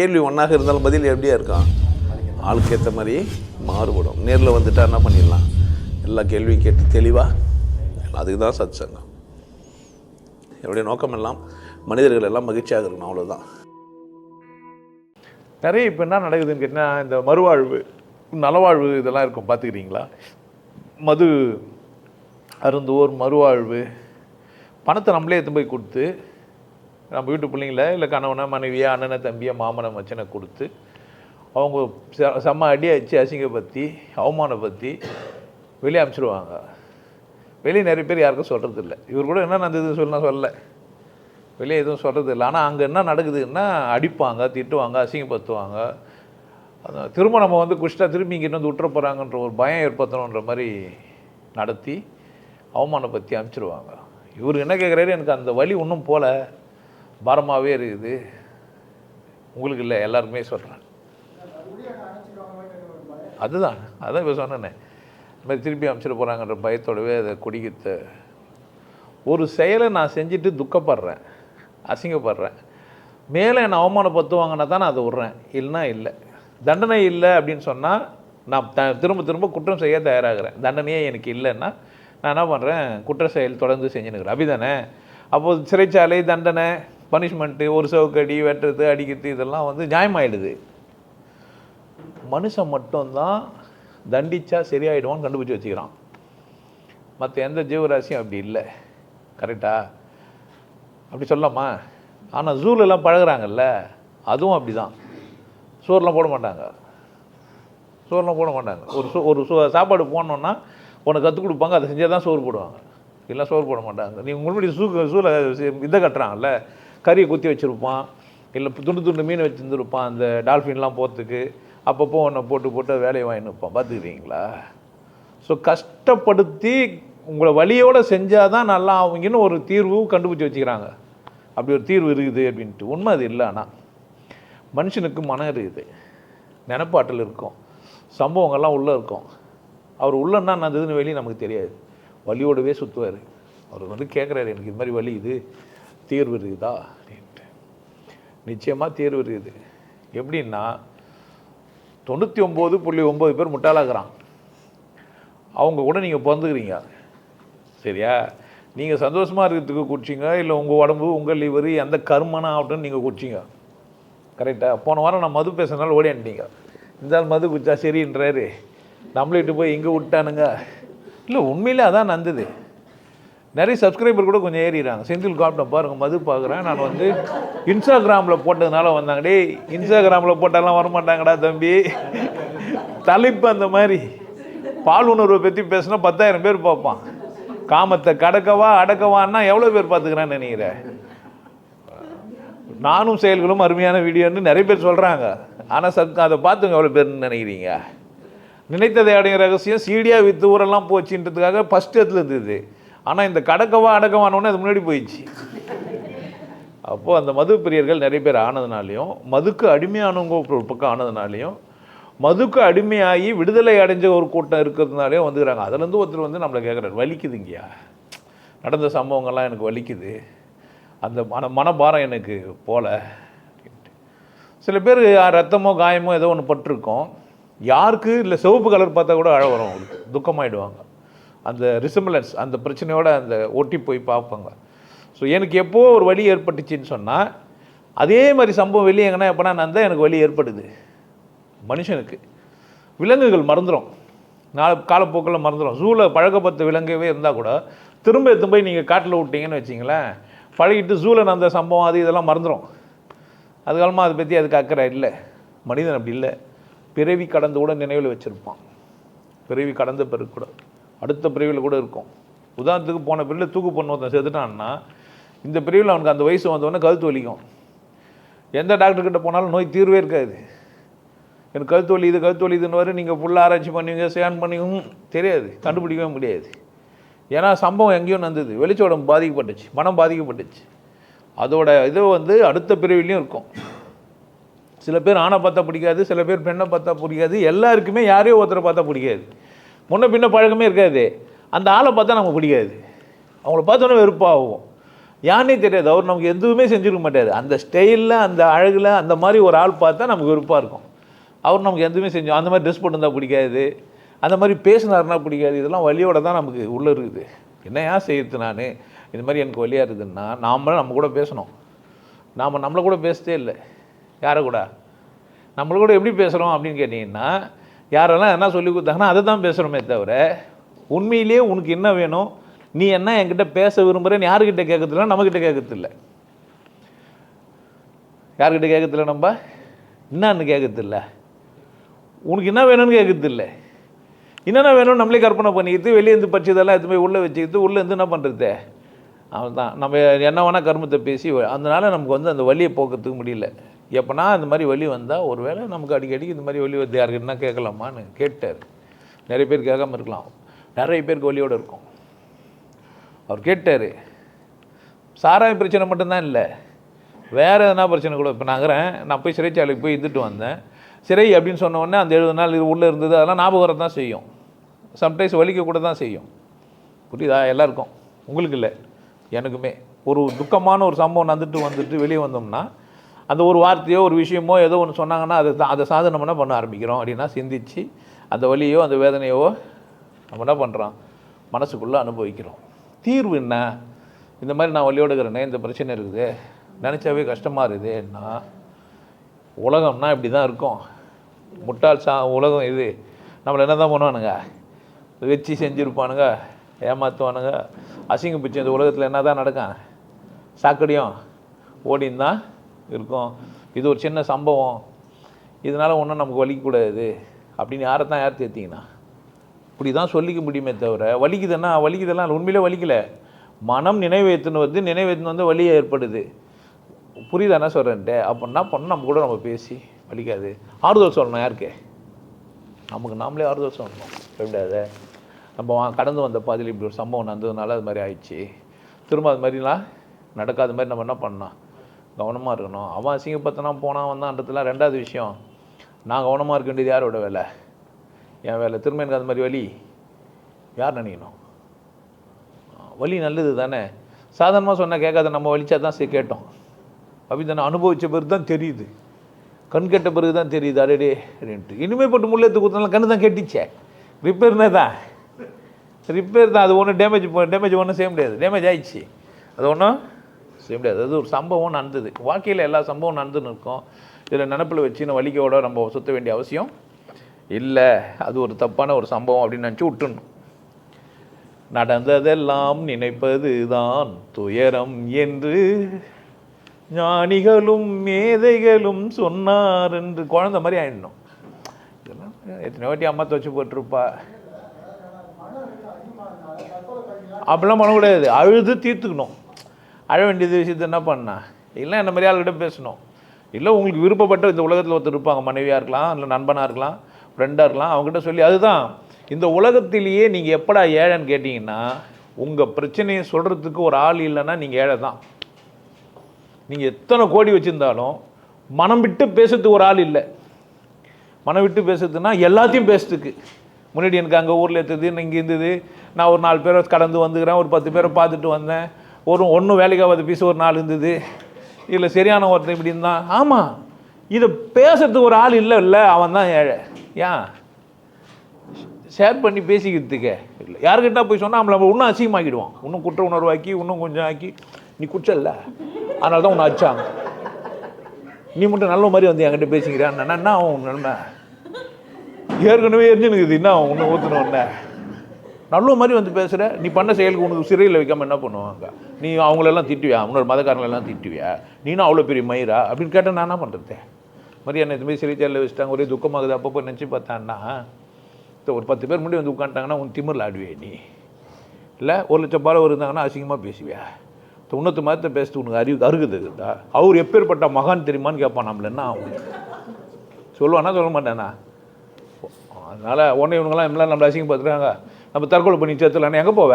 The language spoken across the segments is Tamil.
கேள்வி ஒன்றாக இருந்தாலும் பதில் எப்படியா இருக்கான் ஆளுக்கு ஏற்ற மாதிரி மாறுபடும். நேரில் வந்துட்டா என்ன பண்ணிடலாம்? எல்லா கேள்வியும் கேட்டு தெளிவாக அதுக்கு தான் சத் சங்கம் என்னுடைய நோக்கம் எல்லாம் மனிதர்கள் எல்லாம் மகிழ்ச்சியாக இருக்கணும் அவ்வளோதான் நிறைய இப்போ என்ன நடக்குதுன்னு கேட்டால் இந்த மறுவாழ்வு நலவாழ்வு இதெல்லாம் இருக்கும் பார்த்துக்கிறீங்களா? மது அருந்துவோர் மறுவாழ்வு பணத்தை நம்மளே எடுத்து போய் கொடுத்து நம்ம வீட்டு பிள்ளைங்கள இல்லை கணவனை மனைவியை அண்ணனை தம்பியை மாமனை மச்சனை கொடுத்து அவங்க செம்ம அடி அடித்து அசிங்கப்படுத்தி அவமானப்படுத்தி வெளியே அனுப்பிச்சிடுவாங்க வெளியே நிறைய பேர் யாருக்கும் சொல்கிறது இல்லை இவர் கூட என்ன நடந்தது சொல்லலாம் சொல்லலை. வெளியே எதுவும் சொல்கிறது இல்லை ஆனால் அங்கே என்ன நடக்குதுன்னா அடிப்பாங்க திட்டுவாங்க அசிங்கப்படுத்துவாங்க. திரும்ப நம்ம வந்து குஷ்டா திரும்பி இங்கே வந்து விட்டுற போகிறாங்கன்ற ஒரு பயம் ஏற்படுத்தணுன்ற மாதிரி நடத்தி அவமானப்படுத்தி அனுப்பிச்சிடுவாங்க இவர் என்ன கேட்குறாரு எனக்கு அந்த வழி ஒன்றும் போகலை பாரமாகவே இருக்குது. உங்களுக்கு இல்லை எல்லாருக்குமே சொல்கிறேன் அதுதான் அதான் இப்போ சொன்னேன். இந்த மாதிரி திருப்பி அனுப்பிச்சிட போகிறாங்கன்ற பயத்தோடவே அதை குடிக்கித்த ஒரு செயலை நான் செஞ்சுட்டு துக்கப்படுறேன் அசிங்கப்படுறேன். மேலே என்னை அவமானப்படுத்துவாங்கன்னா தான் நான் அதை விட்றேன். இல்லைன்னா இல்லை. தண்டனை இல்லை அப்படின்னு சொன்னால் நான் த திரும்ப திரும்ப குற்றம் செய்ய தயாராகிறேன். தண்டனையே எனக்கு இல்லைன்னா நான் என்ன பண்ணுறேன் குற்ற செயல் தொடர்ந்து செஞ்சுன்னுக்கிறேன் அப்படிதானே? அப்போது சிறைச்சாலை தண்டனை பனிஷ்மெண்ட்டு ஒரு சவுக்கடி வெட்டுறது அடிக்கிறது இதெல்லாம் வந்து நியாயமாயிடுது. மனுஷன் மட்டும்தான் தண்டிச்சா சரியாயிடுவான்னு கண்டுபிடிச்சி வச்சுக்கிறான். மற்ற எந்த ஜீவராசியும் அப்படி இல்லை. கரெக்டா அப்படி சொல்லலாமா? ஆனால் ஜூலெல்லாம் பழகுறாங்கல்ல அதுவும் அப்படி தான் சோறுலாம் போட மாட்டாங்க. சோறுலாம் போட மாட்டாங்க. ஒரு சோ ஒரு சோ சாப்பாடு போடணுன்னா உனக்கு கற்றுக் கொடுப்பாங்க அதை செஞ்சால் தான் சோறு போடுவாங்க. இல்லை சோறு போட மாட்டாங்க. நீங்கள் முன்னாடி சூ சூளை இதை கட்டுறாங்கல்ல கறியை குத்தி வச்சுருப்பான். இல்லை துண்டு துண்டு மீன் வச்சுருந்துருப்பான். அந்த டால்ஃபின்லாம் போகிறதுக்கு அப்பப்போ ஒன்றை போட்டு போட்டு வேலையை வாங்கின்னு இருப்பான். பார்த்துக்கிறீங்களா? ஸோ கஷ்டப்படுத்தி உங்களை வழியோடு செஞ்சால் தான் நல்லா அவங்கன்னு ஒரு தீர்வு கண்டுபிடிச்சி வச்சுக்கிறாங்க. அப்படி ஒரு தீர்வு இருக்குது அப்படின்ட்டு. உண்மை அது இல்லை ஆனால் மனுஷனுக்கு மனம் இருக்குது. நினப்பாற்றல் இருக்கும். சம்பவங்கள்லாம் உள்ளே இருக்கும். அவர் உள்ளன்னா என்ன நடந்ததுன்னு வெளியே நமக்கு தெரியாது. வலியோடவே சுற்றுவார். அவர் வந்து கேட்குறாரு எனக்கு இது மாதிரி வலி இது. தீர்வு இருக்குதா அப்படின்ட்டு. நிச்சயமாக தீர்வு இருக்குது. எப்படின்னா தொண்ணூற்றி ஒம்பது புள்ளி ஒம்பது பேர் முட்டாளாக்குறான் அவங்க கூட நீங்கள் பிறந்துக்கிறீங்க. சரியா? நீங்கள் சந்தோஷமாக இருக்கிறதுக்கு குடிச்சிங்க இல்லை உங்கள் உடம்பு உங்கள் லிவர் எந்த கருமனா ஆகட்டும்னு நீங்கள் குடிச்சிங்க. கரெக்டாக போன வாரம் நான் மது பேசுகிறனால ஓடியாண்டிங்க இந்த ஆள் மது குடிச்சா சரின்றாரு. நம்மளிட்டு போய் இங்கே விட்டானுங்க? இல்லை உண்மையிலே அதான் நடந்தது. நிறைய சப்ஸ்கிரைபர் கூட கொஞ்சம் ஏறிடுறாங்க. செந்தில் காப்பிட்டேன் பாருங்க மது பார்க்குறேன் நான் வந்து இன்ஸ்டாகிராமில் போட்டதுனால வந்தாங்க. இன்ஸ்டாகிராமில் போட்டாலாம் வரமாட்டாங்கடா தம்பி. தலைப்பு அந்த மாதிரி. பால் உணர்வை பற்றி பேசினா பத்தாயிரம் பேர் பார்ப்பான். காமத்தை கடக்கவா அடக்கவான்னா எவ்வளோ பேர் பார்த்துக்கிறான்னு நினைக்கிறேன் நானும் செயல்களும் அருமையான வீடியோன்னு நிறைய பேர் சொல்கிறாங்க ஆனால் சத் அதை பார்த்துங்க எவ்வளோ பேர்னு நினைக்கிறீங்க. நினைத்ததை அடையும் ரகசியம் சீடியாக வித்து ஊரெல்லாம் போச்சுன்றதுக்காக ஃபஸ்ட் இடத்துல இருந்தது ஆனால் இந்த கடக்கவா அடக்கவானோன்னு அது முன்னாடி போயிடுச்சு. அப்போது அந்த மது பிரியர்கள் நிறைய பேர் ஆனதுனாலையும் மதுக்கு அடிமையானவங்க ஒரு பக்கம் ஆனதுனாலையும் மதுக்கு அடிமையாகி விடுதலை அடைஞ்ச ஒரு கூட்டம் இருக்கிறதுனாலே வந்துக்கிறாங்க. அதுலேருந்து ஒருத்தர் வந்து நம்மளை கேட்குறாரு வலிக்குதுங்கய்யா நடந்த சம்பவங்கள்லாம் எனக்கு வலிக்குது. அந்த மன மனபாரம் எனக்கு போல. சில பேர் ரத்தமோ காயமோ ஏதோ ஒன்று பட்டிருக்கோம். யாருக்கு? இல்லை சிவப்பு கலர் பார்த்தா கூட அழ வரும். அவங்களுக்கு துக்கமாயிடுவாங்க. அந்த ரிசம்பிளன்ஸ் அந்த பிரச்சனையோடு அந்த ஒட்டி போய் பார்ப்பாங்க. ஸோ எனக்கு எப்போ ஒரு வலி ஏற்பட்டுச்சின்னு சொன்னால் அதே மாதிரி சம்பவம் வெளியே எங்கன்னா எப்போனா நான் தான் எனக்கு வலி ஏற்படுது. மனுஷனுக்கு. விலங்குகள் மறந்துடும் நாளை காலப்போக்கில் மறந்துடும் ஜூவில் பழக்கப்பட்ட விலங்கவே இருந்தால் கூட திரும்ப எடுத்து போய் நீங்கள் காட்டில் விட்டீங்கன்னு வச்சிங்களேன் பழகிட்டு ஜூவில் நடந்த சம்பவம் அது இதெல்லாம் மறந்துடும் அது காலமாக அதை பற்றி அதுக்கு அக்கறை இல்லை. மனிதன் அப்படி இல்லை. பிறவி கடந்து கூட நினைவில் வச்சுருப்பான். பிறவி கடந்த பிறகு கூட. அடுத்த பிரிவில் கூட இருக்கும். உதாரணத்துக்கு போன பிரிவில் தூக்கு பொண்ணு ஒருத்தன் செத்துட்டான்னா இந்த பிரிவில் அவனுக்கு அந்த வயசு வந்தவொடனே கழுத்து வலிக்கும். எந்த டாக்டர்கிட்ட போனாலும் நோய் தீர்வே இருக்காது. எனக்கு கழுத்து வலி இது கழுத்து வலிதுன்னு வரை நீங்கள் ஃபுல்லாக ஆராய்ச்சி பண்ணுவீங்க ஸ்கேன் பண்ணுவீங்க தெரியாது. கண்டுபிடிக்கவே முடியாது. ஏன்னா சம்பவம் எங்கேயும் நடந்தது. வெளிச்சோடம் பாதிக்கப்பட்டுச்சு மனம் பாதிக்கப்பட்டுச்சு. அதோட இது வந்து அடுத்த பிரிவிலையும் இருக்கும். சில பேர் ஆணை பார்த்தா பிடிக்காது சில பேர் பெண்ணை பார்த்தா பிடிக்காது. எல்லாருக்குமே யாரையோ ஒருத்தரை பார்த்தா பிடிக்காது. முன்ன பின்ன பழக்கமே இருக்காது. அந்த ஆளை பார்த்தா நமக்கு பிடிக்காது. அவங்கள பார்த்தோன்னே வெறுப்பாகும். யானே தெரியாது. அவர் நமக்கு எதுவுமே செஞ்சுருக்க மாட்டார். அந்த ஸ்டைலில் அந்த அழகில் அந்த மாதிரி ஒரு ஆள் பார்த்தா நமக்கு வெறுப்பாக இருக்கும். அவர் நமக்கு எதுவுமே செஞ்சோம் அந்த மாதிரி ட்ரெஸ் போட்டிருந்தா பிடிக்காது. அந்த மாதிரி பேசினாருன்னா பிடிக்காது. இதெல்லாம் வலியோட தான் நமக்கு உள்ளே இருக்குது. என்ன ஏன் செய்யுது நான்? இது மாதிரி எனக்கு வழியாக இருக்குதுன்னா நாமளும் நம்ம கூட பேசணும். நாம் நம்மளை கூட பேசதே இல்லை. யாரை கூட? நம்மளை கூட எப்படி பேசுகிறோம் அப்படின்னு கேட்டிங்கன்னா யாரெல்லாம் என்ன சொல்லி கொடுத்தாங்கன்னா அதை தான் பேசுகிறோமே தவிர உண்மையிலேயே உனக்கு என்ன வேணும் நீ என்ன என்கிட்ட பேச விரும்புகிறேன்னு யாருக்கிட்ட கேட்கறதில்ல நம்மக்கிட்ட கேட்கறதில்ல யார்கிட்ட கேட்கறதில்ல நம்ம? என்னன்னு கேட்கறதில்ல உனக்கு என்ன வேணும்னு கேட்கறதில்ல என்னென்ன வேணும்னு நம்மளே கற்பனை பண்ணிக்கிட்டு வெளியே இருந்து பச்சதெல்லாம் எடுத்து போய் உள்ளே வச்சுக்கிட்டு உள்ளே இருந்து என்ன பண்ணுறது அவன் தான் நம்ம என்ன வேணால் கர்மத்தை பேசி அதனால நமக்கு வந்து அந்த வழியை போக்கிறதுக்கு முடியல. எப்போனா அந்த மாதிரி வலி வந்தால் ஒருவேளை நமக்கு அடிக்கடி இந்த மாதிரி வழி வருது யாருக்குன்னா கேட்கலாமான்னு கேட்டார். நிறைய பேர் கேட்காம இருக்கலாம். நிறைய பேருக்கு வழியோடு இருக்கும். அவர் கேட்டார் சாராய பிரச்சனை மட்டும்தான் இல்லை வேறு எதனா பிரச்சனை கூட. இப்போ நகரேன் நான் போய் சிறைச்சாலைக்கு போய் இருந்துட்டு வந்தேன். சிறை அப்படின்னு சொன்ன உடனே அந்த எழுபது நாள் உள்ளே இருந்தது அதெல்லாம் ஞாபகம் வர தான் செய்யும். சம்டைம்ஸ் வலிக்க கூட தான் செய்யும். புரியுதா? எல்லாருக்கும். உங்களுக்கு இல்லை எனக்குமே. ஒரு துக்கமான ஒரு சம்பவம் நடந்துட்டு வந்துட்டு வெளியே வந்தோம்னா அந்த ஒரு வார்த்தையோ ஒரு விஷயமோ ஏதோ ஒன்று சொன்னாங்கன்னா அதை தான் அதை சாதனை நம்ம என்ன பண்ண ஆரம்பிக்கிறோம் அப்படின்னா சிந்திச்சு அந்த வழியோ அந்த வேதனையோ நம்ம என்ன பண்ணுறோம் மனசுக்குள்ளே அனுபவிக்கிறோம். தீர்வு என்ன? இந்த மாதிரி நான் வலியோடு இருக்கிறேனே இந்த பிரச்சனை இருக்குது. நினச்சாவே கஷ்டமாக இருக்குதுன்னா உலகம்னா இப்படி தான் இருக்கும். முட்டாள் சா உலகம் இது. நம்மளை என்ன தான் பண்ணுவானுங்க? வச்சு செஞ்சுருப்பானுங்க ஏமாற்றுவானுங்க அசிங்க பிடிச்சி இந்த உலகத்தில் என்ன தான் நடக்கும்? சாக்கடியும் ஓடின்னு தான் இருக்கும். இது ஒரு சின்ன சம்பவம். இதனால் ஒன்றும் நமக்கு வலிக்கக்கூடாது. அப்படின்னு யாரை தான் யார் தேர்த்திங்கன்னா இப்படி தான் சொல்லிக்க முடியுமே தவிர வலிக்குதுன்னா வலிக்குதெல்லாம் உண்மையிலே வலிக்கலை. மனம் நினைவேற்றுன்னு வந்து நினைவேத்துன்னு வந்து வலியை ஏற்படுது. புரியுதானே என்ன சொல்கிறேன்ட்டு அப்போ என்ன பண்ணணும்? நம்ம கூட நம்ம பேசி வலிக்காது. ஆறுதல் சொல்லணும் யாருக்கு? நமக்கு நாமளே ஆறுதல் சொல்லணும். எப்படியாத நம்ம கடந்து வந்த பாதையில் இப்படி ஒரு சம்பவம் நடந்ததுனால அது மாதிரி ஆயிடுச்சு. திரும்ப அது மாதிரிலாம் நடக்காத மாதிரி நம்ம என்ன பண்ணலாம்? கவனமாக இருக்கணும். அவன் அசிங்கப்பத்தனா போனான் வந்தான்றதுலாம் ரெண்டாவது விஷயம் நான் கவனமாக இருக்க வேண்டியது யாரோட வேலை? என் வேலை. திரும்ப எனக்கு அது மாதிரி வலி. யார் நினைக்கணும்? வலி நல்லது தானே? சாதாரணமாக சொன்னால் கேட்காத நம்ம வலிச்சா தான் சரி கேட்டோம். அப்படின்னு அனுபவித்த பிறகு தான் தெரியுது. கண் கெட்ட பிறகு தான் தெரியுது. அடடே அப்படின்ட்டு. இனிமேல் போட்டு முள்ளேத்து கொடுத்தனால கண்ணு தான் கெட்டிச்சே. ரிப்பேர்னே தான். ரிப்பேர் தான். அது ஒன்றும் டேமேஜ் டேமேஜ் ஒன்றும் செய்ய முடியாது. டேமேஜ் ஆயிடுச்சு. அது ஒன்றும் செய்ய முடியாது. அது ஒரு சம்பவம் நடந்தது. வாழ்க்கையில் எல்லா சம்பவம் நடந்துன்னு இருக்கும். இதில் நினப்பில் வச்சு நான் வலிக்கையோட நம்ம சுத்த வேண்டிய அவசியம் இல்லை. அது ஒரு தப்பான ஒரு சம்பவம் அப்படின்னு நினச்சி விட்டுணும் நடந்ததெல்லாம் நினைப்பது தான் துயரம் என்று ஞானிகளும் மேதைகளும் சொன்னார் என்று குழந்த மாதிரி ஆயிடணும். இதெல்லாம் எத்தனை வாட்டி அம்மா துவச்சி போட்டிருப்பா. அப்படிலாம் பண்ணக்கூடாது. அழுது தீர்த்துக்கணும். அழ வேண்டியது விஷயத்தை என்ன பண்ணா? இல்லை என்ன மாதிரி ஆளுகிட்ட பேசணும். இல்லை உங்களுக்கு விருப்பப்பட்ட இந்த உலகத்தில் ஒருத்தர் இருப்பாங்க. மனைவியாக இருக்கலாம் இல்லை நண்பனாக இருக்கலாம் ஃப்ரெண்டாக இருக்கலாம். அவங்ககிட்ட சொல்லி அதுதான் இந்த உலகத்திலேயே நீங்கள் எப்படா ஏழைன்னு கேட்டிங்கன்னா உங்கள் பிரச்சனையை சொல்கிறதுக்கு ஒரு ஆள் இல்லைன்னா நீங்கள் ஏழை தான். நீங்கள் எத்தனை கோடி வச்சுருந்தாலும் மனம் விட்டு பேசுறதுக்கு ஒரு ஆள் இல்லை. மனம் விட்டு பேசுறதுன்னா எல்லாத்தையும் பேசுறதுக்கு. முன்னாடி எனக்கு அங்கே ஊரில் எடுத்தது இங்கே இருந்தது. நான் ஒரு நாலு பேரை கடந்து வந்துக்கிறேன் ஒரு பத்து பேரை பார்த்துட்டு வந்தேன். ஒரு ஒன்றும் வேலைக்காவது பீஸ் ஒரு நாள் இருந்தது. இல்லை சரியான ஒருத்தன் இப்படி இருந்தான். ஆமாம் இதை பேசுறதுக்கு ஒரு ஆள் இல்லை இல்லை அவன் தான் ஏழை. ஏன் ஷேர் பண்ணி பேசிக்கிறதுக்கே இல்லை. யாருக்கிட்ட போய் சொன்னால் நம்மளை இன்னும் அசிங்கமாக்கிடுவான். இன்னும் குற்ற உணர்வாக்கி இன்னும் கொஞ்சம் ஆக்கி. நீ குற்றல்ல அதனால தான் உன்னை அச்சாங்க நீ மட்டும் நல்ல மாதிரி வந்து என்கிட்ட பேசிக்கிறான் என்ன அவன் நன்மை ஏற்கனவே எரிஞ்சுனுக்குது. என்ன ஒன்று ஊற்றணும்ல நல்ல மாதிரி வந்து பேசுகிற நீ பண்ண செயலுக்கு உனக்கு சிறையில் வைக்காமல் என்ன பண்ணுவாங்க? நீ அவங்களெல்லாம் திட்டுவியா? உன்னோட மதக்காரங்களெல்லாம் திட்டுவியா? நீனும் அவ்வளோ பெரிய மயிரா? அப்படின்னு கேட்டால் நான் என்ன பண்ணுறது மரியாதை இந்த மாதிரி சிறைச்சாலையில் வச்சுட்டாங்க ஒரே துக்கமாகுது. அப்பப்போ நினச்சி பார்த்தான்னா இப்போ ஒரு பத்து பேர் முன்னாடி வந்து உட்காந்துட்டாங்கன்னா உன் திமிரில் ஆடுவே நீ. இல்லை ஒரு லட்சம் பாலம் இருந்தாங்கன்னா அசிங்கமாக பேசுவியா? உன்னத்து மதத்தை பேசிட்டு உனக்கு அறிவு அருகுதுடா அவர் எப்பேற்பட்ட மகான் தெரியுமான்னு கேட்பான் நம்மள என்ன ஆகும்? சொல்லுவானா சொல்ல மாட்டானா? அதனால் உடனே இவங்கெல்லாம் எல்லாம் நம்மளை பார்த்துருக்காங்க நம்ம தற்கொலை பண்ணி சேர்த்துலான்னு எங்கே போவ?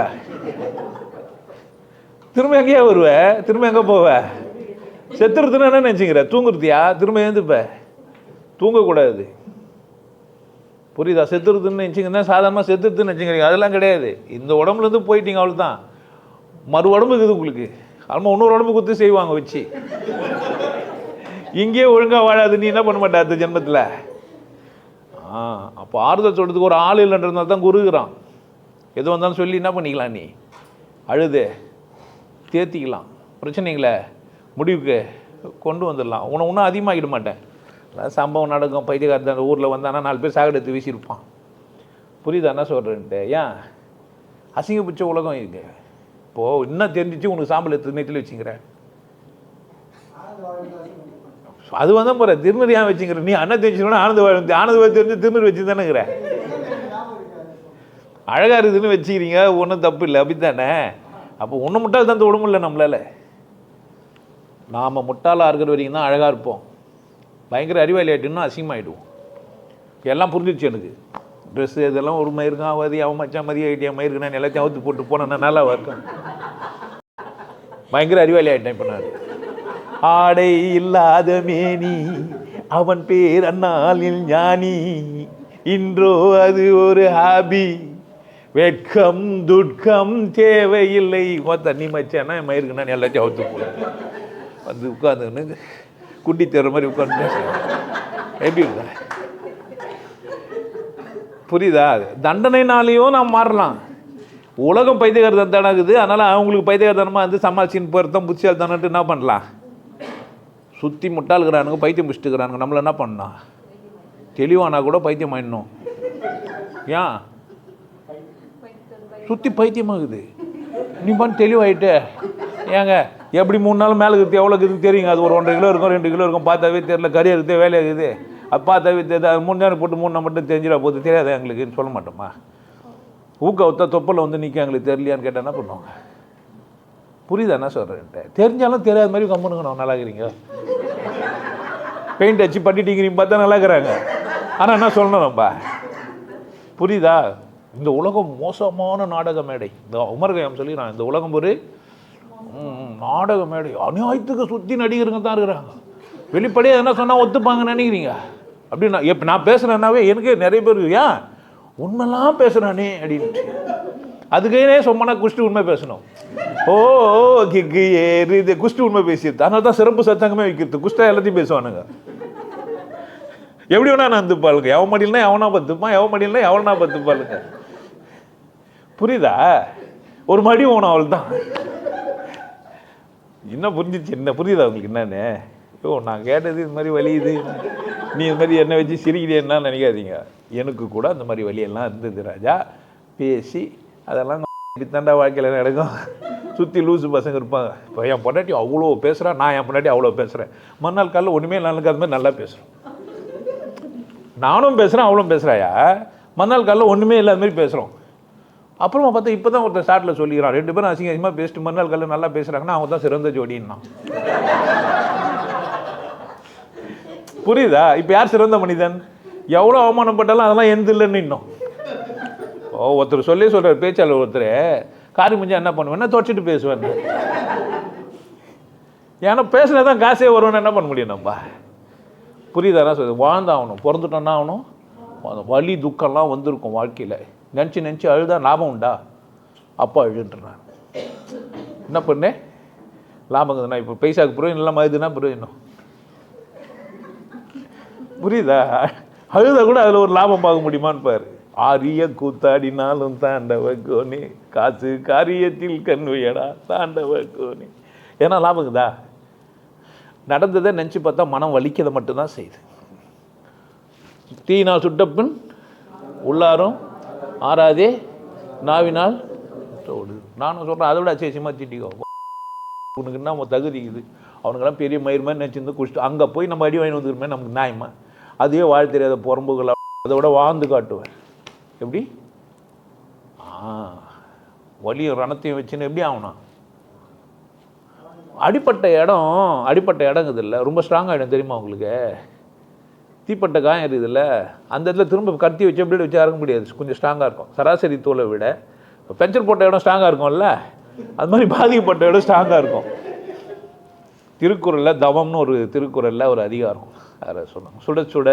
திரும்ப எங்கேயா வருவ? திரும்ப எங்கே போவ? செத்துறதுன்னு என்ன நினச்சிக்கிற? தூங்குறதியா? திரும்ப எழுந்துப்ப. தூங்கக்கூடாது. புரியுதா? செத்துறதுன்னு நினச்சிங்கன்னா சாதாரணமாக செத்துருதுன்னு நினச்சிக்கிறீங்க. அதெல்லாம் கிடையாது. இந்த உடம்புலேருந்து போயிட்டீங்க அவ்வளோ தான் மறு உடம்பு இருக்குது உங்களுக்கு. அம்மா இன்னொரு உடம்பு குத்து செய்வாங்க வச்சு. இங்கேயே ஒழுங்காக வாழாது. நீ என்ன பண்ண மாட்ட அடுத்த ஜென்மத்தில்? ஆ அப்போ ஆறுதல் சொல்கிறதுக்கு ஒரு ஆள் இல்லைன்றதுனால தான் குருகிறான் எது வந்தாலும் சொல்லி என்ன பண்ணிக்கலாம் நீ? அழுது தேத்திக்கலாம். பிரச்சனைகளை முடிவுக்கு கொண்டு வந்துடலாம். உன இன்னும் அதிகமாகிட மாட்டேன். சம்பவம் நடக்கும். பைத்தியக்காரத்து அந்த ஊரில் வந்தானா நாலு பேர் சாகடத்து வீசியிருப்பான். புரியுதா? என்ன சொல்கிறேன்ட்டு ஏன்? அசிங்கப்பிடிச்ச உலகம் இருக்கு. இப்போது இன்னும் தெரிஞ்சிச்சு? உனக்கு சாம்பல் எடுத்து நெத்தியில் வச்சுக்கிறேன் அது வந்து போகிற திருமதியாக ஏன் வச்சுக்கிற. நீ அண்ணன் தெரிஞ்சுக்கணும் ஆனந்த ஆனந்த தெரிஞ்சு திருமதி வச்சு தானேங்கிற அழகாக இருக்குதுன்னு வச்சுக்கிறீங்க ஒன்றும் தப்பு இல்லை அப்படித்தானே? அப்போ ஒன்று முட்டால் தான் தொட முடியல நம்மளால. நாம் முட்டாளாக இருக்கிற வரைக்கும் தான் அழகாக இருப்போம். பயங்கர அறிவாளி ஆகிட்டுன்னா அசிங்கமாகிடுவோம் எல்லாம் புரிஞ்சிச்சு எனக்கு. ட்ரெஸ்ஸு இதெல்லாம் ஒரு மயிருக்கான் அவதி அவன் மச்சான் மதிய ஐட்டியா இருக்கு நான் எல்லாத்தையும் அவுத்து போட்டு போனேன் நல்லா இருக்கும் பயங்கர அறிவாளி ஆகிட்டேன் இப்போ நான். ஆடை இல்லாத மேனி அவன் பேர் அந்நாளில் ஞானி. இன்றோ அது ஒரு ஹாபி வெட்கம் துட்கம் தேவையில்லை. உன் தண்ணி மச்சானா மயிருக்கு நான் எல்லாத்தையும் அவுத்து போடுவேன் வந்து உட்காந்துன்னு குட்டி தேர்ற மாதிரி உட்காந்து எப்படி இருக்கா? புரியுதா? தண்டனைனாலேயும் நாம் மாறலாம். உலகம் பைத்தியகார தண்டனாகுது அதனால் அவங்களுக்கு பைத்தியகாரத்தனமாக வந்து சமாளிச்சின்னு போகிறதான் புத்தியால் தானட்டு என்ன பண்ணலாம்? சுற்றி முட்டாளுக்கிறானுங்க பைத்தியம் முடிச்சுட்டுக்கிறானுங்க நம்மள என்ன பண்ணலாம் தெளிவானா கூட பைத்தியம் ஆயிடணும். ஏன்? சுற்றி பைத்தியமாகுது. நீ பண்ண தெளிவாயிட்ட. ஏங்க எப்படி மூணு நாள் மேலே இருக்குது எவ்வளோ இருக்குது தெரியுங்க. அது ஒரு ஒன்றரை கிலோ இருக்கும் ரெண்டு கிலோ இருக்கும். பார்த்தாவே தெரியல கறி இருக்குது வேலையாக இருக்குது. அது பார்த்தாவே தெரியுது. அது மூணு நேரம் போட்டு மூணு நாள் மட்டும் தெரிஞ்சிடா போது தெரியாது எங்களுக்குன்னு சொல்ல மாட்டோமா? ஊக்க ஒத்தா தொப்பலில் வந்து நிற்க எங்களுக்கு தெரியலையான்னு கேட்டால் என்ன பண்ணுவாங்க? புரியுதா என்ன சொல்கிறேன்ட்டு தெரிஞ்சாலும் தெரியாத மாதிரி கம்முனுங்க நான் நல்லா இருக்கிறீங்க பெயிண்ட் அடிச்சு பண்ணிட்டீங்க பார்த்தா நல்லா இருக்கிறாங்க. ஆனால் என்ன சொல்லணும் நம்ம? புரியுதா? இந்த உலகம் மோசமான நாடக மேடை. இந்த உமர் கயாம் சொல்லி நான் இந்த உலகம் ஒரு ம், நாடக மேடை. அநியாயத்துக்கு சுற்றி நடிகருங்க தான் இருக்கிறாங்க. வெளிப்படையாக என்ன சொன்னால் ஒத்துப்பாங்கன்னு நினைக்கிறீங்க? அப்படி நான் இப்போ நான் பேசுகிறேன்னாவே எனக்கு நிறைய பேர் ஏன்? உண்மைலாம் பேசுகிறானே அப்படின்ட்டு அதுக்கே சொம்மனா குஷ்டி உண்மை பேசணும். ஓ கிக்கு ஏறு. இது குஷ்டி உண்மை பேசிடுது அதனால தான் சிறப்பு சத்தங்கமே வைக்கிறது. குஷ்டா எல்லாத்தையும் பேசுவானுங்க. எப்படி வேணா நான் துப்பாளுங்க எவன் மடியில்னா எவனா பத்துப்பான் எவன் மடியில்னா எவனா பத்துப்பாளுங்க புரியுதா? ஒரு மடி ஓணும் அவள் தான் என்ன புரிஞ்சிச்சு என்ன புரியுதா உங்களுக்கு என்னன்னு? ஓ நான் கேட்டது இது மாதிரி வலியுது நீ இது மாதிரி என்ன வச்சு சிரிக்கிறேன்னா நினைக்காதீங்க. எனக்கு கூட அந்த மாதிரி வழியெல்லாம் இருந்தது ராஜா. பேசி அதெல்லாம் இப்படித்தாண்டா வாழ்க்கையில் நடக்கும். சுற்றி லூசு பசங்க இருப்பாங்க. இப்போ என் பொண்டாட்டி அவ்வளோ பேசுகிறா நான் என் பொண்டாட்டி அவ்வளோ பேசுகிறேன் மறுநாள் காலையில் ஒன்றுமே நாளுக்கு அது மாதிரி நல்லா பேசுகிறோம் நானும் பேசுகிறேன் அவளும் பேசுகிறாயா மறுநாள் காலையில் ஒன்றுமே இல்லாத மாதிரி பேசுகிறோம் அப்புறமா பார்த்தா இப்போ தான் ஒருத்தர் ஸ்டார்ட்டில் சொல்லிக்கிறான். ரெண்டு பேரும் அசிங்க அதிகமாக பேசிட்டு மறுநாள் காலையில் நல்லா பேசுகிறாங்கன்னா அவங்க தான் சிறந்த ஜோடின்னா. புரியுதா? இப்போ யார் சிறந்த மனிதன்? எவ்வளோ அவமானப்பட்டாலும் அதெல்லாம் எந்த இல்லைன்னு இன்னும். ஓ ஒருத்தர் சொல்லி சொல்கிறார் பேச்சாளர் ஒருத்தர். காரி முடிஞ்சா என்ன பண்ணுவேன்னா தொடச்சிட்டு பேசுவேன்? ஏன்னா பேசினா தான் காசே வரும்னு என்ன பண்ண முடியும் நம்ம? புரியுதா சொல்லுது வாழ்ந்தாகணும். பிறந்துட்டோன்னா ஆகணும். அந்த வலி துக்கம்லாம் வந்திருக்கும் வாழ்க்கையில். நினச்சி நினச்சி அழுதா லாபம் உண்டா? அப்பா அழுன்றான் என்ன பண்ணேன் லாபம் இப்போ பைசாக்கு புரியும் இல்லாமல் இதுனா பிறகு இன்னும் புரியுதா? அழுத கூட அதில் ஒரு லாபம் பார்க்க முடியுமான்னு பாரு. ஆரிய கூத்தாடினாலும் தாண்டவ கோனி காசு காரியத்தில் கண்வையடா தாண்டவ கோனி. ஏன்னா லாபங்குதா நடந்ததை நினச்சி பார்த்தா மனம் வலிக்கதை மட்டும்தான் செய்யுது. தீயினால் சுட்டப்பின் உள்ளாரும் ஆறாதே நாவினால் ஓடுது நானும் சொல்கிறேன் அதை விட அசேசியமாக திட்டிக்கோ உனக்கு என்ன உன் தகுதி இது? அவனுக்கெல்லாம் பெரிய மயிர் மாதிரி நினச்சிருந்து குடிச்சிட்டு அங்கே போய் நம்ம அடி வாங்கி வந்துருமே நமக்கு நியாயமா? அதே வாழ தெரியாத புறம்புகள் அதை விட வாழ்ந்து காட்டுவேன் எப்படி? ஆ வலியும் ரணத்தையும் வச்சுன்னு எப்படி ஆகணும் அடிப்பட்ட இடம் அடிப்பட்ட இடங்குது இல்லை. ரொம்ப ஸ்ட்ராங் ஆகிடும் தெரியுமா உங்களுக்கு? தீப்பட்ட காயம் இருக்குதுல்ல அந்த இடத்துல திரும்ப கத்தி வச்சு எப்படி வச்சு இறங்க முடியாது. கொஞ்சம் ஸ்ட்ராங்காக இருக்கும். சராசரி தோலை விட இப்போ போட்ட இடம் ஸ்ட்ராங்காக இருக்கும்ல? அது மாதிரி பாதிக்கப்பட்ட இடம் ஸ்ட்ராங்காக இருக்கும். திருக்குறளில் தவம்னு ஒரு திருக்குறளில் ஒரு அதிகாரம். அதில் சொன்னாங்க சுட சுட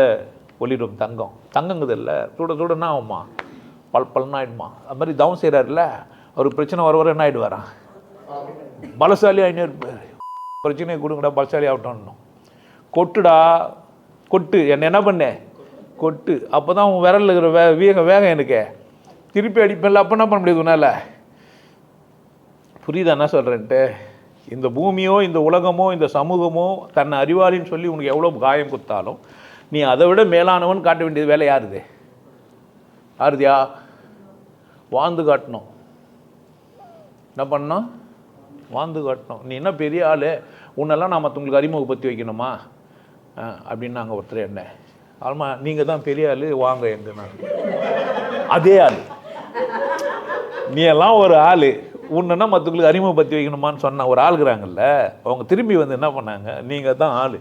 ஒளிரும் தங்கம். தங்கங்குது இல்லை. சுட சுடனா ஆகுமா பல் பல்னா ஆகிடுமா அது மாதிரி தவம் செய்கிறாருல்ல அவர் பிரச்சனை வர வர என்ன ஆயிடுவாராம் பலசாலி ஆகினே இருப்பார். பிரச்சனையை கொடுங்கடா பலசாலி ஆகட்டும் கொட்டுடா கொட்டு. என்னை என்ன பண்ணேன் கொட்டு. அப்போ தான் உன் விரலில் இருக்கிற வே வேகம் வேகம் எனக்கு. திருப்பி அடிப்பேன்ல அப்போ என்ன பண்ண முடியாது உன்னால்? புரியுதா என்ன சொல்கிறேன்ட்டு இந்த பூமியோ இந்த உலகமோ இந்த சமூகமோ தன்னை அறிவாளின்னு சொல்லி உனக்கு எவ்வளோ காயம் கொடுத்தாலும் நீ அதை விட மேலானவன் காட்ட வேண்டியது வேலை யாருது? யாருதியா? வாழ்ந்து காட்டணும். என்ன பண்ணணும்? வாழ்ந்து காட்டணும். நீ என்ன பெரிய ஆள்? உன்னெல்லாம் நான் மற்றவங்களுக்கு அறிமுகப்படுத்தி வைக்கணுமா? அப்படின்னு நாங்கள் ஒருத்தர் என்ன? ஆமாம் நீங்கள் தான் பெரிய ஆள் வாங்க என்று நான் அதே ஆள். நீ எல்லாம் ஒரு ஆள். உன்னை மற்றவங்களுக்கு அறிமுகப்படுத்தி வைக்கணுமான்னு சொன்ன ஒரு ஆளுக்குறாங்கல்ல அவங்க திரும்பி வந்து என்ன பண்ணாங்க? நீங்கள் தான் ஆள்.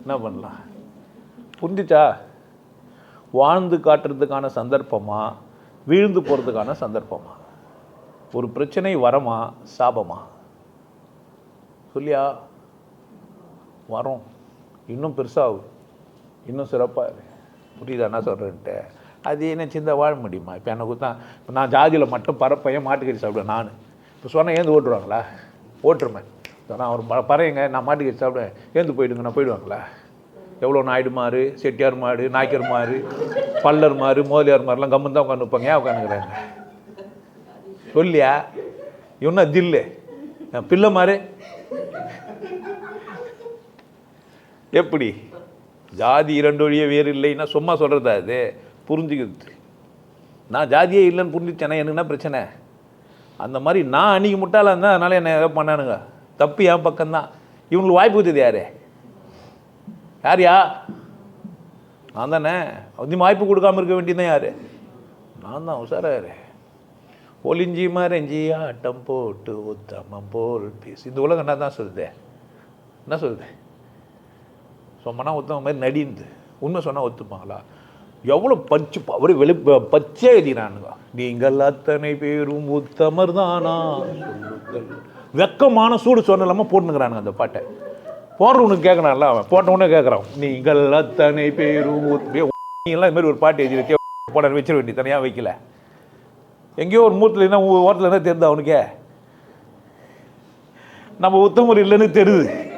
என்ன பண்ணலாம்? புரிஞ்சுச்சா? வாழ்ந்து காட்டுறதுக்கான சந்தர்ப்பமா? வீழ்ந்து போகிறதுக்கான சந்தர்ப்பமா? ஒரு பிரச்சனை வரமா? சாபமா? சொல்லியா? வரோம். இன்னும் பெருசாகும் இன்னும் சிறப்பாக இரு புரியுதா என்ன சொல்கிறேன்ட்டு அது என்ன சிந்த வாழ முடியுமா? இப்போ எனக்கு தான் இப்போ நான் ஜாதியில் மட்டும் பறப்பையன் மாட்டுக்கறி சாப்பிடுவேன் நான். இப்போ சொன்னால் ஏந்து ஓட்டுருவாங்களா ஓட்டுருமே. இப்போ நான் ஒரு ப- பறையங்க நான் மாட்டுக்கறி சாப்பிடுவேன். ஏந்து போயிடுங்க நான் போயிடுவாங்களா? எவ்வளோ நாயுடு மாறு செட்டியார் மாடு நாய்க்கர் மாறு பல்லர் மாறு முதலியார் மாறுலாம் கம்மன் தான் உட்காந்துருப்பாங்க ஏன் உட்காந்துக்கிறாங்க சொல்லியா? இவனா தில்லு? பிள்ளை மாறு. எப்படி? ஜாதி இரண்டொழிய வேறு இல்லைன்னா சும்மா சொல்கிறதா அது புரிஞ்சுக்கிறது. நான் ஜாதியே இல்லைன்னு புரிஞ்சுச்சேன்னா எனக்கு என்ன பிரச்சனை? அந்த மாதிரி நான் அன்றைக்கி முட்டாளாக இருந்தேன் அதனால் என்ன ஏதோ பண்ணானுங்க. தப்பு என் பக்கம்தான். இவங்களுக்கு வாய்ப்பு கொடுத்தது யார்? யா நான் தானே. அப்படி வாய்ப்பு கொடுக்காம இருக்க வேண்டியதுதான் யார்? நான் தான் உசாராரு ஒளிஞ்சி மறைஞ்சி ஆட்டம் போட்டு உத்தமம் போல் பேசி. இந்த உலகம் என்ன தான் சொல்லுது? என்ன சொல்லுது? சொன்னா உத்தம மாதிரி நடிந்து உண்மை சொன்னால் ஒத்துப்பாங்களா? எவ்வளோ பச்சு அவரு வெளி பச்சையாக எழுதினானுங்க. நீங்கள் அத்தனை பேரும் உத்தமர் தானா? வெக்கமான சூடு சொன்னலாமா போட்டுனுங்கிறானுங்க அந்த பாட்டை. போடுறவனுக்கு கேட்கறான்ல அவன். போட்ட உடனே கேட்குறான் நீங்கள் அத்தனை பேரும் உத்த- நீ எல்லாம் இது மாதிரி ஒரு பாட்டு எழுதி வைக்க போட வச்சிட வேண்டிய தனியாக வைக்கல? எங்கேயோ ஒரு மூத்தில் என்ன ஓரத்தில் என்ன தெரியுது அவனுக்கே நம்ம உத்தமர் இல்லைன்னு தெரியுது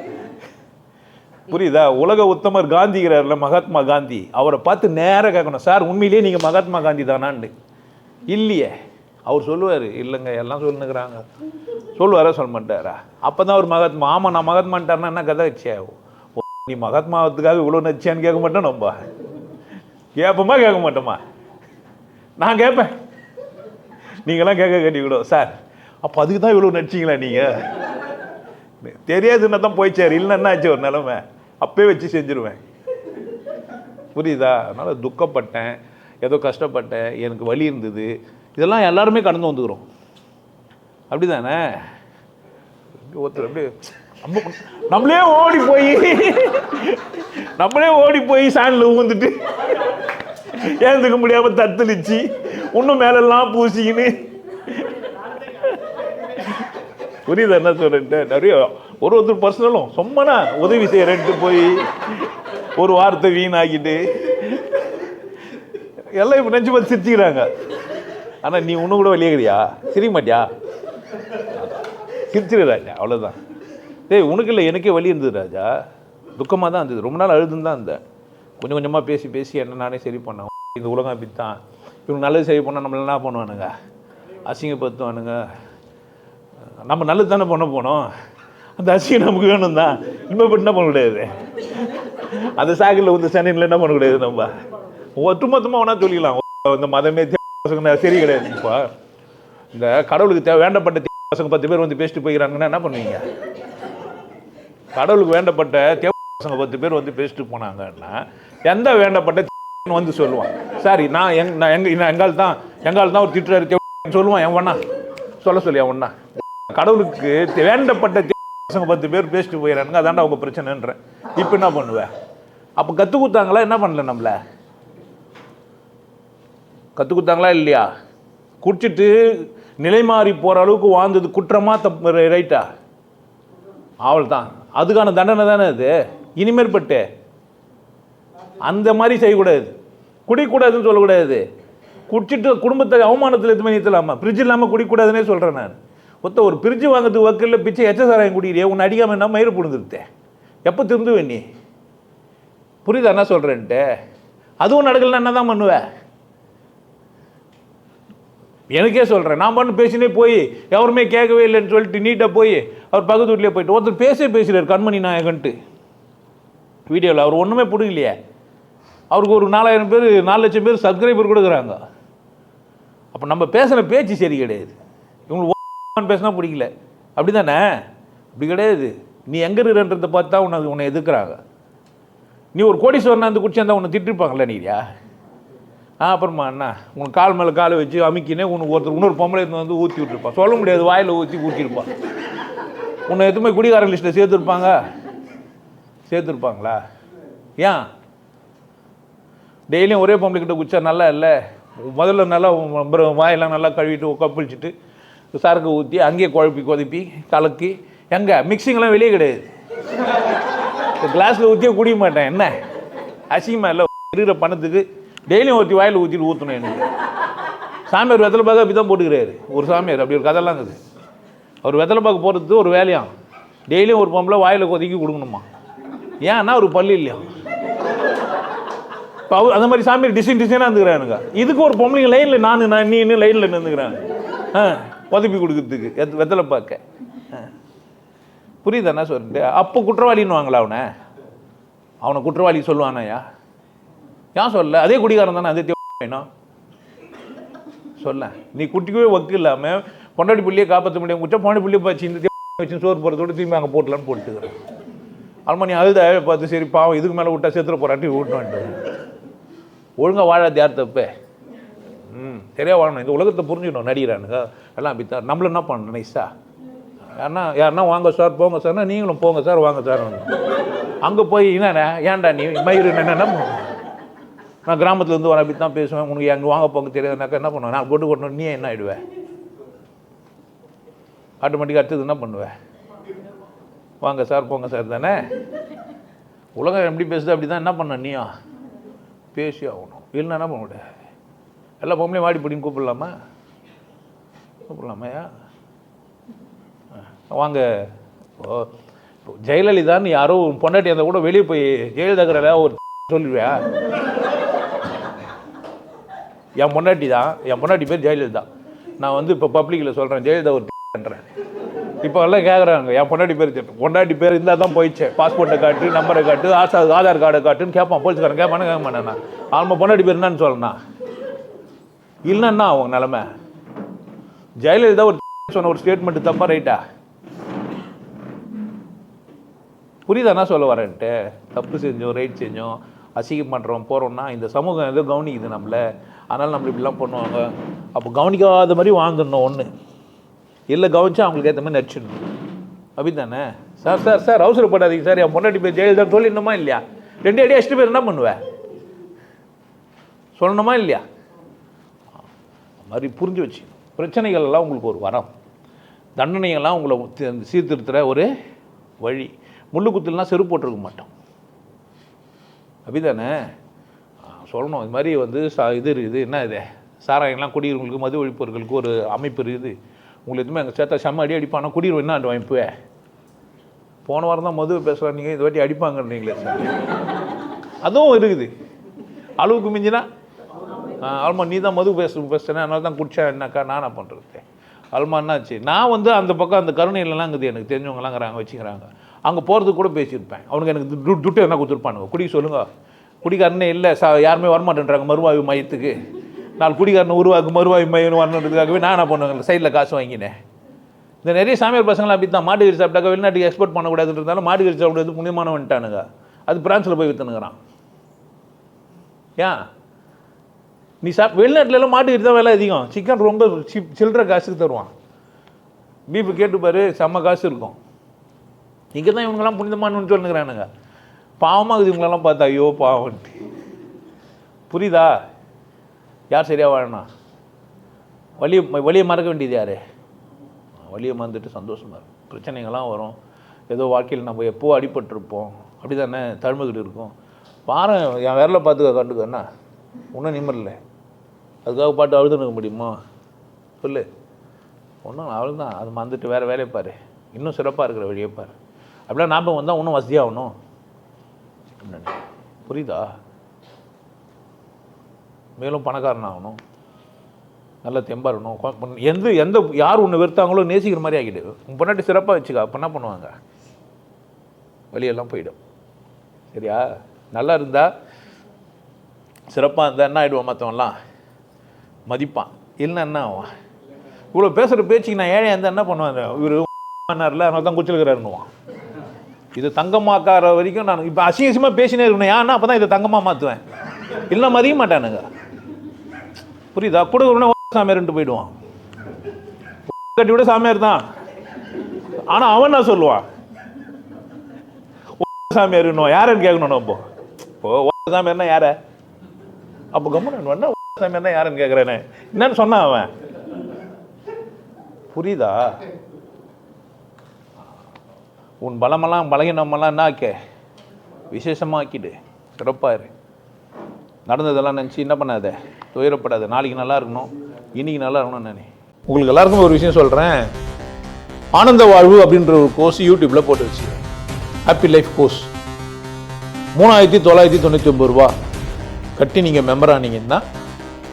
புரியுதா? உலக உத்தமர் காந்திங்கிறார்ல மகாத்மா காந்தி. அவரை பார்த்து நேராக கேட்கணும். சார் உண்மையிலேயே நீங்கள் மகாத்மா காந்தி தானான்னு இல்லையே. அவர் சொல்லுவார். இல்லைங்க எல்லாம் சொல்லுங்கிறாங்க சொல்லுவாரா சொல்ல மாட்டாரா? அப்போ தான் அவர் மகாத்மா. ஆமாம் நான் மகாத்மான்ட்டார்னா என்ன கதை வச்சே நீ மகாத்மாவத்துக்காக இவ்வளோ நச்சியான்னு கேட்க மாட்டோம் நம்ம கேட்போமா கேட்க மாட்டோமா? நான் கேட்பேன். நீங்களாம் கேட்க கேட்டீங்களோ சார் அப்போ அதுக்கு தான் இவ்வளோ நடிச்சிங்களா நீங்கள் தெரியாதுன்னா தான் போயிச்சார் இல்லைன்னா ஆச்சு ஒரு நிலமை? அப்பயே வச்சு செஞ்சுருவேன். புரியுதா? அதனால் துக்கப்பட்டேன் ஏதோ கஷ்டப்பட்டேன் எனக்கு வலி இருந்தது. இதெல்லாம் எல்லாருமே கடந்து வந்துக்கிறோம். அப்படி தானே ஒருத்தர் அப்படியே நம்ம நம்மளே ஓடி போய் நம்மளே ஓடி போய் சாண்டில் ஊந்துட்டு ஏந்துக்க முடியாமல் தத்தளிச்சு இன்னும் மேலெல்லாம் பூசிக்கின்னு. புரியுது என்ன சொல்றேன்ட்டு? நிறைய ஒரு ஒருத்தர் பர்சனலும் சும்மனா உதவி செய்யறேன்ட்டு போய் ஒரு வார்த்தை வீணாக்கிட்டு எல்லாம் இப்போ நினச்சி பார்த்து சிரிச்சுக்கிறாங்க. ஆனால் நீ ஒன்றும் கூட வெளியேறியா சிரிக்க மாட்டியா? சிரிச்சிரு ராஜா அவ்வளோதான் டேய் உனக்கு இல்லை எனக்கே வலி இருந்தது ராஜா. துக்கமாக தான் இருந்தது. ரொம்ப நாள் அழுதுன்னு தான் இருந்தேன். கொஞ்சம் கொஞ்சமாக பேசி பேசி என்ன நானே சரி பண்ணேன். இந்த உலகம் இப்படித்தான். இவங்க நல்லது சரி பண்ணால் நம்மள என்ன பண்ணுவானுங்க? அசிங்கப்படுத்துவானுங்க. நம்ம நல்லது தானே பண்ண போனோம். அந்த அசிங்கம் நமக்கு வேணும் தான் இனிமேல் என்ன பண்ண முடியாது? அந்த சாக்கில் வந்து சனியில் என்ன பண்ண முடியாது நம்ம? ஒட்டுமொத்தமாக வேணா சொல்லிக்கலாம் இந்த மதமே பசங்க சரி கிடையாது. இப்போ இந்த கடவுளுக்கு தேவை வேண்டப்பட்ட பசங்க பத்து பேர் வந்து பேசிட்டு போயிக்கிறாங்கன்னா என்ன பண்ணுவீங்க? கடவுளுக்கு வேண்டப்பட்ட தேவ பசங்க பத்து பேர் வந்து பேசிட்டு போனாங்கன்னா எந்த வேண்டப்பட்ட வந்து சொல்லுவான். சாரி நான் எங் நான் எங்க நான் எங்கால் தான் எங்கால் தான் ஒரு திட்டுறாரு சொல்லுவான் என் ஒன்னா சொல்ல சொல்லி அவன் ஒன்னா கடவுளுக்கு தே- வேண்டப்பட்ட பசங்க பத்து பேர் பேசிட்டு போயிடறானுங்க அதான்டா அவங்க பிரச்சனைன்றேன். இப்போ என்ன பண்ணுவேன் அப்போ கற்றுக் கொடுத்தாங்களா என்ன பண்ணல நம்மள? கற்றுக் கொடுத்தாங்களா இல்லையா? குடிச்சிட்டு நிலை மாறி போகிற அளவுக்கு வாழ்ந்தது குற்றமாக தப்பு ரைட்டா? அவள் தான் அதுக்கான தண்டனை தானே அது? இனிமேற்பட்டு. அந்த மாதிரி செய்யக்கூடாது. குடிக்கூடாதுன்னு சொல்லக்கூடாது. குடிச்சிட்டு குடும்பத்தை அவமானத்தில் எதுவுமே நிறுத்தலாமா ஃப்ரிட்ஜ் இல்லாமல் குடிக்கூடாதுன்னே சொல்கிறேன் நான். மொத்த ஒரு பிரிட்ஜு வாங்கிறதுக்கு வக்கில் பிச்சை எச்ச சாராயம் குடிக்கிறியே உன்னை அடிக்காமல் என்ன மயிறு புழுந்துருத்தேன் எப்போ திருந்துவேன் நீ? புரியுதா என்ன சொல்கிறேன்ட்டு அதுவும் நடக்கலன்னா என்ன தான் பண்ணுவேன் எனக்கே சொல்கிறேன் நான் பண்ணு பேசினே போய் எவருமே கேட்கவே இல்லைன்னு சொல்லிட்டு நீட்டாக போய் அவர் பக்கத்து வீட்லேயே போயிட்டு ஒருத்தர் பேசவே பேசுகிறார் கண்மணி நாயகன்ட்டு. வீடியோவில் அவர் ஒன்றுமே பிடிக்கலையே அவருக்கு ஒரு நாலாயிரம் பேர் நாலு லட்சம் பேர் சப்ஸ்கிரைபர் கொடுக்குறாங்க. அப்போ நம்ம பேசுகிற பேச்சு சரி கிடையாது. இவங்களுக்கு பேசினா பிடிக்கல. அப்படி தானே அப்படி கிடையாது. நீ எங்கே இருக்கிறன்றதை பார்த்து தான் உனக்கு உன்னை எதிர்க்கிறாங்க. நீ ஒரு கோடீஸ்வரனா இருந்து குடிச்சு இருந்தால் உன்னை திட்டிருப்பாங்களே நீரியா ஆ அப்புறமா அண்ணா உனக்கு கால் மேலே காலை வச்சு அமுக்கினே உனக்கு ஒருத்தர் இன்னொரு பொம்பளை இருந்து வந்து ஊற்றி விட்டுருப்பான் சொல்ல முடியாது வாயில் ஊற்றி ஊற்றிருப்பான் உன்னை எதுவுமே குடிகாரன் லிஸ்ட்டில் சேர்த்துருப்பாங்க? சேர்த்துருப்பாங்களா? ஏன்? டெய்லியும் ஒரே பொம்பளை கிட்ட குச்சா நல்லா இல்லை? முதல்ல நல்லா வாயெல்லாம் நல்லா கழுவிட்டு கப்பிழிச்சிட்டு சரக்கு ஊற்றி அங்கேயே குழப்பி கொதிப்பி கலக்கி. எங்கே? மிக்சிங்லாம் வெளியே கிடையாது. கிளாஸில் ஊற்றியே குடிக்க மாட்டேன். என்ன? அசிங்கமாக இல்லை. இருக்கிற பணத்துக்கு டெய்லியும் ஊற்றி வாயில் ஊற்றிட்டு ஊற்றணும் எனக்கு. சாமியார் வெத்தலை பாக்கு அப்படி தான் போட்டுக்கிறாரு. ஒரு சாமியார் அப்படி ஒரு கதைலாம் இருக்குது. அவர் வெத்தலை பாக்கு போகிறது ஒரு வேலையாம் டெய்லியும் ஒரு பொம்பளை வாயில் கொதிக்கி கொடுக்கணுமா? ஏன்னா ஒரு பள்ளி இல்லையா? இப்போ அவர் அந்த மாதிரி சாமியார் டிசைன் டிசைனாக இருந்துக்கிறானுங்க. இதுக்கு ஒரு பொம்பளைங்க லைனில் நான் நான் நீ இன்னும் லைனில் நின்றுக்கிறாங்க ஆ கொடுக்கறதுக்கு. வெத்தலை பார்க்க ஆ. புரியுதா என்ன சொல்லிட்டு அப்போ குற்றவாளின்னு வாங்களா அவனை? அவனை குற்றவாளி சொல்லுவானாயா? ஏன் சொல்ல அதே குடிகாரன் தானே அதே வேணும். சொல்ல நீ குட்டிக்கவே ஒக்கு இல்லாமல் பொண்டாடி புள்ளியை காப்பாற்ற முடியும் குச்சா பொண்டாடி புள்ளியை பார்த்து இந்த வச்சு சோறு போகிறதோடு திரும்பி அங்கே போட்டலான்னு போட்டுக்கிறேன். அல்மா நீ அழுத பார்த்து சரி பாவம் இதுக்கு மேலே விட்டா செத்துற போறாட்டி விட்டுவான்ட்டு ஒழுங்காக வாழாது யார் தப்பு ம் வாழணும் இந்த உலகத்தை புரிஞ்சுக்கணும் நடிகிறானுங்க எல்லாம் அப்படித்தான் நம்மள என்ன பண்ணணும் நைஸா யாருன்னா யாருன்னா வாங்க சார் போங்க சார்னா நீங்களும் போங்க சார் வாங்க சார் அங்கே போய் என்னண்ணே ஏன்டா நீ? மயிறு என்னென்ன நான் கிராமத்துலேருந்து வர வரேன் அப்படி தான் பேசுவேன். உனக்கு அங்கே வாங்க போங்க தெரியாதுனாக்கா என்ன பண்ணுவேன்? நான் கொண்டு கொண்டு நீ என்ன ஆகிடுவேன் ஆட்டோமேட்டிக்காக அடுத்தது என்ன பண்ணுவேன் வாங்க சார் போங்க சார் தானே? உலகம் எப்படி பேசுது அப்படி தான் என்ன பண்ண நீயா பேசி ஆகணும். இல்லைன்னா என்ன பண்ண முடியாது எல்லா பொம்பளையும் வாடி பிடின்னு கூப்பிடலாமா? கூப்பிடலாமையா வாங்க. இப்போ இப்போ ஜெயலலிதான்னு யாரோ பொண்டாட்டி அந்த கூட வெளியே போய் ஜெயலலிதா ஒரு சொல்லுவியா? என் பொண்டாட்டி தான். என் பொண்டாட்டி பேர் ஜெயலலிதா. நான் வந்து இப்போ பப்ளிக்கில் சொல்கிறேன் ஜெயலலிதா ஒரு பண்ணுறேன் இப்போ எல்லாம் கேட்குறாங்க என் பொண்டாட்டி பேர் பொண்டாட்டி பேர் இருந்தால் தான் போயிடுச்சு. பாஸ்போர்ட்டை காட்டு நம்பரை காட்டு ஆசா ஆதார் கார்டை காட்டுன்னு கேட்பான். போலீஸ்காரன் கேட்பானு? கேட்க மாட்டேன்? நான் ஆல்மா பொண்டாட்டி பேர் என்னன்னு சொல்லணும் இல்லைன்னா அவங்க நிலமை. ஜெயலலிதா ஒரு சொன்ன ஒரு ஸ்டேட்மெண்ட் தப்பா ரைட்டா புரியுதானா சொல்ல வரேன்ட்டு? தப்பு செஞ்சோம் ரைட் செஞ்சோம் அசிங்கம் பண்ணுறோம் போகிறோம்னா இந்த சமூகம் ஏதோ கவனிக்குது நம்மள. அதனால் நம்ம இப்படிலாம் பண்ணுவாங்க. அப்போ கவனிக்காத மாதிரி வாழ்ந்துடணும் ஒன்று இல்லை கவனிச்சா அவங்களுக்கு ஏற்ற மாதிரி நடிச்சிடணும். அப்படி தானே சார் சார் சார் அவசரப்படாதீங்க சார். என் பொண்டாட்டி பேர் ஜெயலலிதா. சொல்லிடணுமா இல்லையா? ரெண்டு அடி அடிச்சுட்டு பேர் என்ன பண்ணுவேன் சொல்லணுமா இல்லையா? மாதிரி புரிஞ்சு வச்சு. பிரச்சனைகள்லாம் உங்களுக்கு ஒரு வரம். தண்டனைகள்லாம் உங்களை சீர்திருத்துகிற ஒரு வழி. முள்ளுக்குத்துலாம் செருப்பு போட்டிருக்க மாட்டோம். அப்படிதானே? சொல்லணும். இது மாதிரி வந்து சா இது இருக்குது. என்ன இது? சாராயம்லாம் குடியிருவங்களுக்கு மது ஒழிப்பவர்களுக்கு ஒரு அமைப்பு இருக்குது. உங்களுக்கு எதுவுமே அங்கே சேர்த்தா செம்ம அடி அடிப்பானா? குடியிருவோம் என்ன அமைப்பு? போன வாரம் தான் மது பேசுகிறோம் நீங்கள் இது வாட்டி அடிப்பாங்கன்றீங்களே அதுவும் இருக்குது. அளவுக்கு மிஞ்சினா ஆல்மா நீ தான் மது பேச பேசுனேன் அதனால தான் குடிச்சா என்னக்கா நானா பண்ணுறது அல்மா என்னாச்சு? நான் வந்து அந்த பக்கம் அந்த கருணையிலலாம் இருக்குது எனக்கு தெரிஞ்சவங்களாங்கிறாங்க வச்சுக்கிறாங்க. அங்கே போகிறதுக்கு கூட பேசியிருப்பேன். அவனுக்கு எனக்கு டு துட்டு என்ன கொடுத்துருப்பானுங்க. குடி சொல்லுங்க. குடிக்காரனே இல்லை சா யாருமே வரமாட்டேன்றாங்க மறுவாய்வு மையத்துக்கு. நாலு குடிக்காரனை உருவாக்கு மறுவாய்வு மையம் வரணுன்றதுக்காகவே நான் என்ன பண்ணுவேன்? சைடில் காசு வாங்கினேன். இந்த நிறைய சாமியார் பசங்களாம் அப்படி தான் மாட்டுக்கறி சாப்பிட்டாக்க வெளிநாட்டுக்கு எக்ஸ்போர்ட் பண்ணக்கூடாதுன்றதால மாட்டுக்கறி சாப்பிட்றது புண்ணியமான வந்துட்டானுங்க அது பிரான்ஸில் போய் விற்றுனுங்கிறான் ஏன்? நீ சாப் வெளிநாட்டிலலாம் மாட்டுக்கிட்டு மாட்டுக்கறி தான் விலை அதிகம். சிக்கன் ரொம்ப சிப் சில்லற காசுக்கு தருவான். பீஃப் கேட்டு செம்ம காசு இருக்கும். இங்கே தான் இவங்கெல்லாம் புனிதமானு சொல்லுங்கிறானுங்க பாவமாக இருக்குது இவங்களெல்லாம் பார்த்தா ஐயோ பாவன்ட்டு புரியுதா? யார் சரியா வாழணும்? வழியை வழியை மறக்க வேண்டியது யார்? வழியை மறந்துட்டு சந்தோஷமா இருக்கும் பிரச்சனைகள்லாம் வரும். ஏதோ வாழ்க்கையில் நம்ம எப்போ அடிபட்டிருப்போம். அப்படி தானே தழும்புகிட்டு இருக்கும். பாரு என் விரலை பார்த்துக்க கண்டுக்க ஒன்றும் நிம்மரில்லை அதுக்காக பாட்டு அழுதுனுக்க முடியுமா? சொல்லு. ஒன்றும் அவ்வளோ தான் அது வந்துட்டு வேறு வேலையை பாரு. இன்னும் சிறப்பாக இருக்கிற வழியை பாரு. அப்படிலாம் ஞாபகம் வந்தால் இன்னும் வசதியாகணும். என்னன்னு. புரியுதா? மேலும் பணக்காரன் ஆகணும். நல்ல தெம்பாக இருக்கணும். எந்த எந்த யார் ஒன்று வெறுத்தாங்களோ நேசிக்கிற மாதிரி ஆகிடு. உன் பொண்ணாட்டி சிறப்பாக வச்சுக்கா. அப்போ என்ன பண்ணுவாங்க? வழியெல்லாம் போயிடும். சரியா? நல்லா இருந்தால் சிறப்பாக இருந்தால் என்ன ஆகிடுவோம் மற்றவங்களாம் மதிப்பான். இல்லைன்னா என்ன ஆவான் இவ்வளோ பேசுகிற பேச்சுக்கு நான் ஏழை இருந்தால் என்ன பண்ணுவேன்? இவர் பண்ணார்ல அதனால தான் குச்சிருக்கிறாருன்னுவான் இது தங்கமாக்கார வரைக்கும் நான் இப்போ அசிங்கசியமாக பேசினே இருக்கணும். ஏன்னா அப்போ தான் இதை தங்கமாக மாற்றுவேன் இல்லை மதிய மாட்டானுங்க. புரியுதா? கூட உடனே சாமியார்ன்ட்டு போயிடுவான். கட்டி விட சாமியார் தான். ஆனால் அவன் நான் சொல்லுவான்? சாமியார் யாருன்னு கேட்கணும் இப்போ? இப்போ சாமியார்னா யார? அப்போ கம்மன் என்ன தான் யாருன்னு கேட்குறேன்னு என்னன்னு சொன்னான் அவன். புரியுதா? உன் பலமெல்லாம் பலகீனமெல்லாம் என்னாக்கே விசேஷமாக்கிடு. சிறப்பாக இரு. நடந்ததெல்லாம் நினச்சி என்ன பண்ணாத? துயரப்படாத. நாளைக்கு நல்லா இருக்கணும். இன்னைக்கு நல்லா இருக்கணும் நானே. உங்களுக்கு எல்லாருக்கும் ஒரு விஷயம் சொல்கிறேன் ஆனந்த வாழ்வு அப்படின்ற ஒரு கோர்ஸ் யூடியூப்பில் போட்டு வச்சு ஹாப்பி லைஃப் கோர்ஸ் மூணாயிரத்தி தொள்ளாயிரத்தி தொண்ணூற்றி ஒம்பது ரூபா. கட்டி நீங்கள் மெம்பர் ஆனீங்கன்னா